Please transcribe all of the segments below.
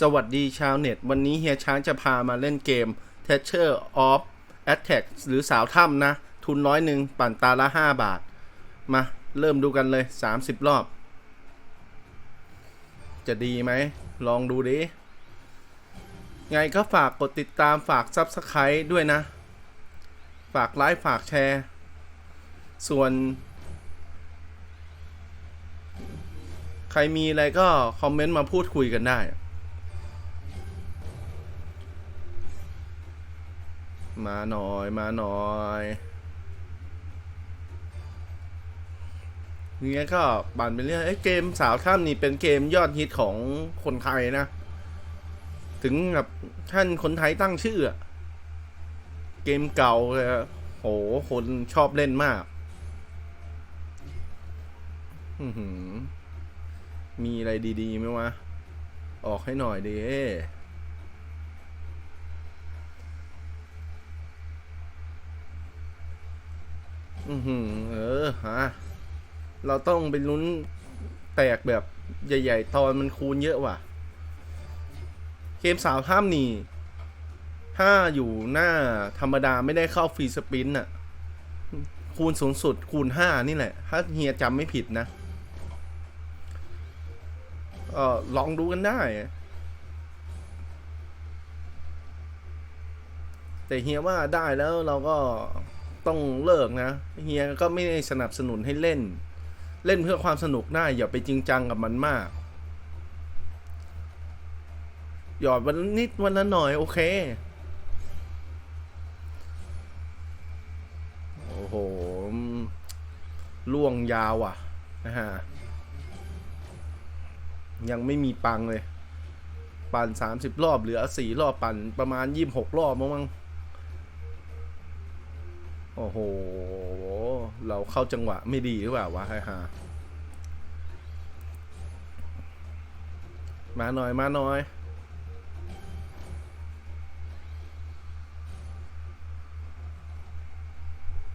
สวัสดีชาวเน็ต วันนี้เฮียช้างจะพามาเล่นเกม t e a c h e r of Attack หรือสาวถ้ำนะ ทุนร้อยหนึ่งปั่นตาละ 5 บาท มาเริ่มดูกันเลย 30 รอบ จะดีไหม ลองดูดิ ไงก็ฝากกดติดตามฝาก Subscribe ด้วยนะ ฝากไลค์ฝากแชร์ ส่วนใครมีอะไรก็คอมเมนต์มาพูดคุยกันได้ มาหน่อยมาหน่อยเงี้ยก็บันไปเรื่อยเอ้เกมสาวถ้ำนี่เป็นเกมยอดฮิตของคนไทยนะ ถึงกับท่านคนไทยตั้งชื่อ เกมเก่าเลยโหคนชอบเล่นมากมีอะไรดีๆไหมวะ ออกให้หน่อยดิ อือหือเออฮะเราต้องไปลุ้นแตกแบบใหญ่ ๆ ตอนมันคูณเยอะว่ะ เกมสาวท่ามนี่ถ้าอยู่หน้าธรรมดาไม่ได้เข้าฟรีสปินน่ะ คูณสูงสุดคูณห้านี่แหละ ถ้าเฮียจำไม่ผิดนะเออลองดูกันได้ แต่เฮียว่าได้แล้วเราก็ ต้องเลิกนะเฮียก็ไม่ได้สนับสนุนให้เล่น เล่นเพื่อความสนุกได้อย่าไปจริงจังกับมันมาก หยอดวันนิดวันละหน่อย โอเค โอ้โหล่วงยาวอะนะฮะยังไม่มีปังเลย ปั่นสามสิบรอบเหลือสี่รอบปั่นประมาณยี่สิบหกรอบมั้ง โอ้โห เราเข้าจังหวะไม่ดีหรือเปล่าวะไฮฮามาหน่อย มาหน่อย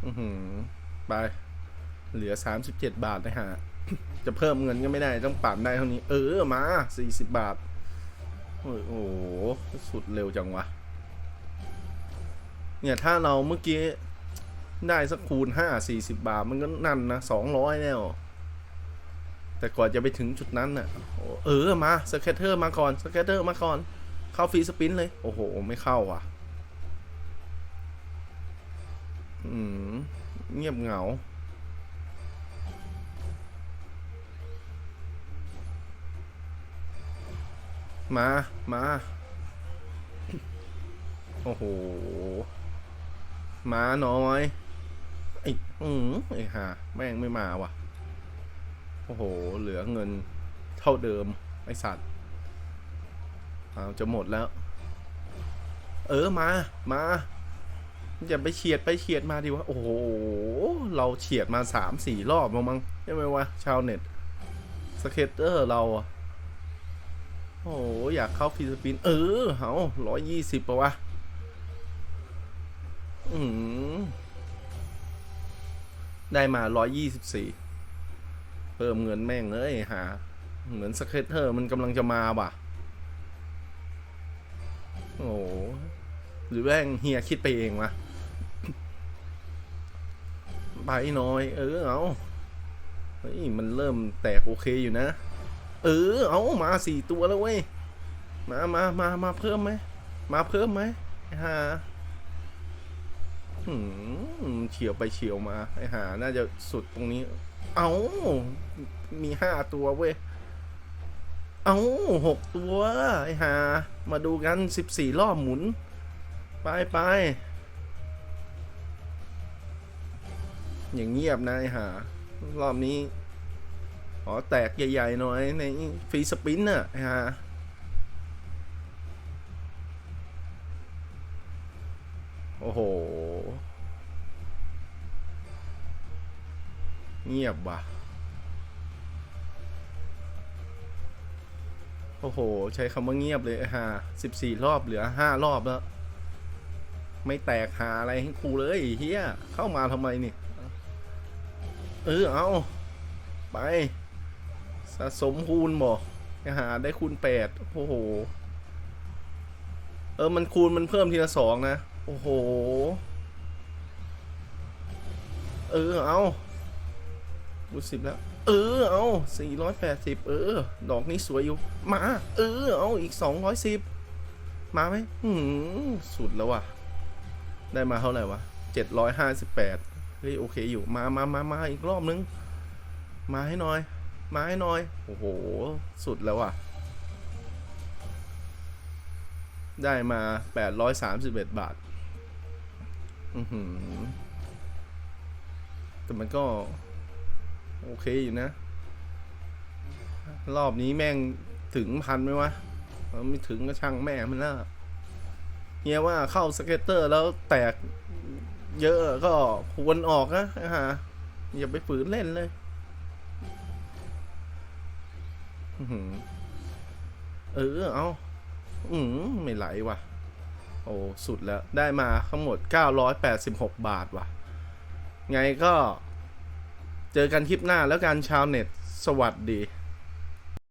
อือหือ ไป เหลือสามสิบเจ็ดบาทนะฮะ จะเพิ่มเงินก็ไม่ได้ ต้องปั่นได้เท่านี้ เออ มาสี่สิบบาท โอ้โห สุดเร็วจังวะ เนี่ย ถ้าเราเมื่อกี้ ได้สักคูณห้าสี่สิบาท มันก็นั่นนะสองร้อยแล้วแต่กว่าจะไปถึงจุดนั้นน่ะเออมาสเก็ตเตอร์มาก่อนสเก็ตเตอร์มาก่อน เข้าฟรีสปินเลย โอ้โห ไม่เข้าอะ อืม เงียบเหงา มา มา โอ้โห มาน้อย ไอ้อืมไอ้ห่าแม่งไม่มาว่ะ โอ้โห เหลือเงินเท่าเดิม ไอ้สัตว์เอาจะหมดแล้ว เออมา มาอย่าไปเฉียดไปเฉียดมาดิวะ โอ้โห เราเฉียดมาสามสี่รอบแล้วมั้งใช่ไหมวะ ชาวเน็ตสเก็ตเตอร์เราอะโอ้โหอยากเข้าฟิลิปปิน เออ เอาร้อยยี่สิบปะวะ อืม ได้มาร้อยยี่สิบสี่เพิ่มเงินแม่งเลยหา เหมือนสเก็ตเตอร์มันกำลังจะมาว่ะ โอ้โหหรือแม่งเฮียคิดไปเองวะไปน่อย เออ เอาเฮ้ยมันเริ่มแตกโอเคอยู่นะ เออ เอามาสี่ตัวแล้วเว้ย มามามามาเพิ่มไหม มาเพิ่มไหมไอ้ห่าหืม เฉียวไปเฉียวมา ไอหา น่าจะสุดตรงนี้ เอามีห้าตัวเว้ย เอาหกตัว ไอห่ามาดูกันสิบสี่รอบหมุน ไปไป อย่างเงียบนะไอห่ารอบนี้ขอแตกใหญ่ ๆ หน่อย ในฟรีสปินน่ะฮะโอ้โห เงียบว่ะ โอ้โห ใช้คำว่าเงียบเลยฮะสิบสี่รอบเหลือห้ารอบแล้ว ไม่แตกหาอะไรให้กูเลยเฮียเข้ามาทำไมนี่ เออเอา ไป สะสมคูณบ่หาได้คูณแปดโอ้โห เอมันคูณมันเพิ่มทีละสองนะ โอ้โห เออ เอา ดูสิบแล้ว เออเอาสี่ร้อยแปดสิบเออ ดอกนี้สวยอยู่ มา เออเอาอีกสองร้อยสิบมาไหมหืมสุดแล้วว่ะ ได้มาเท่าไหร่วะเจ็ดร้อยห้าสิบแปดเฮ้ยโอเคอยู่มามามามาอีกรอบนึง มาให้หน่อย มาให้หน่อย โอ้โห สุดแล้วว่ะ ได้มา831บาท อือหือแต่มันก็ โอเคอยู่นะ รอบนี้แม่งถึงพันไหมวะไม่ถึงก็ช่างแม่มันละเฮียว่าเข้าสเก็ตเตอร์แล้วแตกเยอะก็ควรออกนะฮะอย่าไปฝืนเล่นเลยเออเอาอืมไม่ไหลว่ะ โอ้สุดแล้ว ได้มาทั้งหมด 986 บาทว่ะ ไงก็ เจอกันคลิปหน้าแล้วกันชาวเน็ต สวัสดี